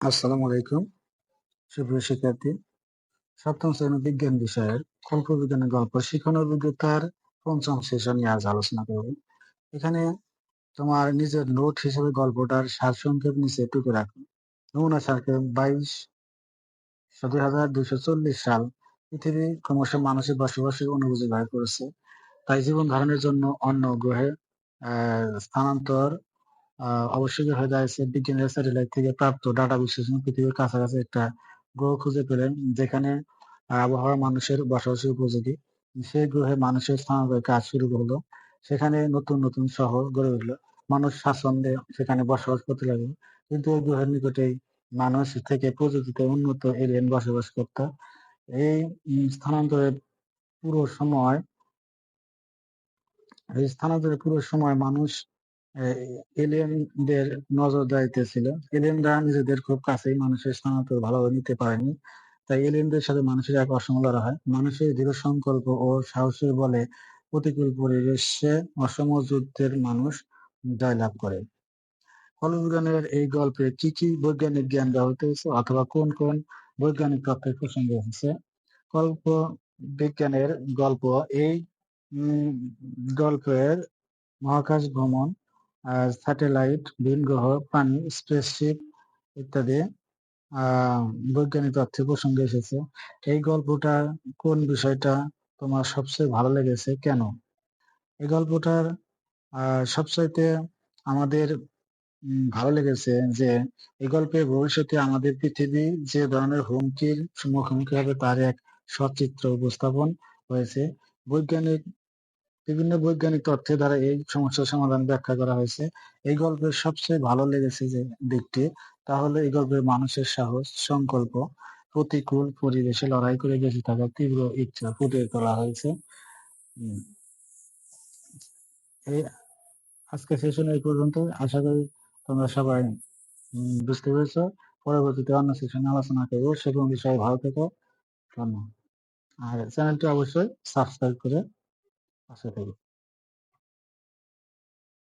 আসসালামু আলাইকুম। সুপ্রিয় শিক্ষার্থী, সপ্তম শ্রেণি বিজ্ঞান বিষয়ের কল্পবিজ্ঞানের গল্প শিক্ষণ অভিজ্ঞতার পঞ্চম সেশন নিয়ে আজ আলোচনা করব। এখানে তোমার নিজের নোট হিসেবে গল্পটার সারসংক্ষেপ নিচে টুকে রাখো। নমুনা সারকে বাইশ দুই হাজার দুইশো চল্লিশ সাল পৃথিবী ক্রমশ মানুষের বসবাসের অনুভূতি হয়ে করেছে। তাই জীবন ধারণের জন্য অন্য গ্রহে স্থানান্তর অবশ্যই হয়ে দাঁড়িয়েছে বিজ্ঞানের থেকে প্রাপ্ত ডাটা বিশ্লেষণ পৃথিবীর কাছাকাছি একটা গ্রহ খুঁজে পেলেন, যেখানে আবহাওয়া মানুষের বসবাসের উপযোগী। সেই গ্রহে মানুষের স্থানান্তরের কাজ শুরু হলো। সেখানে নতুন নতুন শহর গড়ে উঠল। মানুষ স্বাচ্ছন্দ্যে সেখানে বসবাস করতে লাগল। কিন্তু ওই গ্রহের নিকটেই মানুষ থেকে প্রযুক্তিতে উন্নত এলিয়েন বসবাস করত। এই স্থানান্তরের পুরো সময়, এই স্থানান্তরের পুরো সময় মানুষ এলিয়েনদের নজর নজরদারিতে ছিল। এলিয়েনরা নিজেদের খুব কাছেই মানুষের স্থানান্তর ভালোভাবে নিতে পারেনি। তাই এলিয়েনদের সাথে মানুষের এক অসম হয়। মানুষের দৃঢ় সংকল্প ও সাহসের বলে প্রতিকূল পরিবেশে অসম যুদ্ধের মানুষ জয়লাভ করে। কলবিজ্ঞানের এই গল্পে কি কি বৈজ্ঞানিক জ্ঞান ব্যবহৃত হয়েছে অথবা কোন কোন বৈজ্ঞানিক তথ্যের প্রসঙ্গে হয়েছে? কল্প বিজ্ঞানের গল্প এই গল্পের মহাকাশ ভ্রমণ স্যাটেলাইট ভিনগ্রহ প্রাণী স্পেসশিপ ইত্যাদি বৈজ্ঞানিক তথ্যের প্রসঙ্গে এসেছে। এই গল্পটা কোন বিষয়টা তোমার সবচেয়ে ভালো লেগেছে, কেন? এই গল্পটার সবচাইতে আমাদের ভালো লেগেছে যে এই গল্পে ভবিষ্যতে আমাদের পৃথিবী যে ধরনের হুমকির মুখোমুখি হবে তার এক সচিত্র উপস্থাপন হয়েছে। বৈজ্ঞানিক বিভিন্ন বৈজ্ঞানিক তথ্যের দ্বারা এই সমস্যার সমাধান ব্যাখ্যা করা হয়েছে। এই গল্পের সবচেয়ে ভালো লেগেছে যে দিকটি তাহলে এই গল্পের মানুষের সাহস, সংকল্প, প্রতিকূল পরিবেশে লড়াই করে বেঁচে থাকার তীব্র ইচ্ছা ফুটিয়ে তোলা হয়েছে। এই আজকে সেশন এই পর্যন্ত। আশা করি তোমরা সবাই বুঝতে পেরেছ। পরবর্তীতে অন্য সেশনে আলোচনা করব। সে কোনো বিষয়ে ভালো থেকো। আর চ্যানেলটি অবশ্যই সাবস্ক্রাইব করে পাশে থেকো